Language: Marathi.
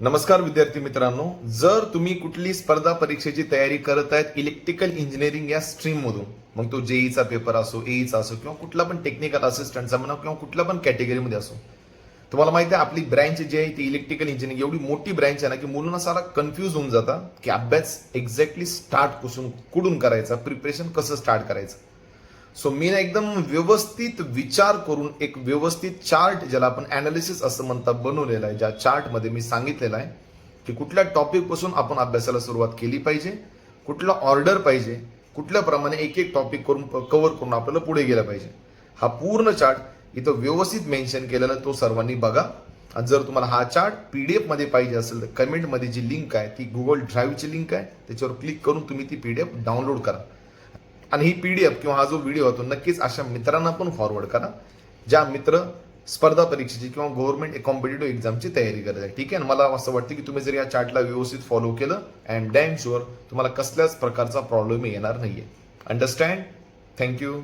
नमस्कार विद्यार्थी मित्रांनो जर तुम्ही कुठली स्पर्धा परीक्षेची तयारी करत आहेत इलेक्ट्रिकल इंजिनिअरिंग या स्ट्रीम मधून मग तो जेईचा पेपर असो एईचा असो किंवा कुठला पण टेक्निकल असिस्टंटचा म्हणा किंवा कुठल्या पण कॅटेगरीमध्ये असो तुम्हाला माहिती आहे आपली ब्रँच जी आहे ती इलेक्ट्रिकल इंजिनिअरिंग एवढी मोठी ब्रँच आहे ना की मुलांना सारा कन्फ्यूज होऊन जाता की अभ्यास एक्झॅक्टली स्टार्ट कुसून कुठून करायचा प्रिपरेशन कसं स्टार्ट करायचं. सो मी ना एकदम व्यवस्थित विचार करून एक व्यवस्थित चार्ट ज्याला आपण अनालिसिस असं म्हणतात बनवलेलं आहे. ज्या चार्टमध्ये मी सांगितलेलं आहे की कुठल्या टॉपिकपासून आपण अभ्यासाला सुरुवात केली पाहिजे कुठला ऑर्डर पाहिजे कुठल्या प्रमाणे एक एक टॉपिक करून कव्हर करून आपल्याला पुढे गेलं पाहिजे. हा पूर्ण चार्ट इथं व्यवस्थित मेन्शन केलेला तो सर्वांनी बघा. आणि जर तुम्हाला हा चार्ट पी डी एफमध्ये पाहिजे असेल तर कमेंटमध्ये जी लिंक आहे ती गुगल ड्राईव्हची लिंक आहे. त्याच्यावर क्लिक करून तुम्ही ती पी डी एफ डाउनलोड करा. आणि ही पी डी एफ किंवा हा जो व्हिडिओ तो नक्कीच अशा मित्रांना पण फॉरवर्ड करा ज्या मित्र स्पर्धा परीक्षेची किंवा गव्हर्नमेंट कॉम्पिटेटिव्ह एक्झामची तयारी करत आहे ठीक आहे? आणि मला असं वाटतं की तुम्ही जर या चार्टला व्यवस्थित फॉलो केलं अँड डॅम शुअर तुम्हाला कसल्याच प्रकारचा प्रॉब्लेम येणार नाहीये. Understand thank you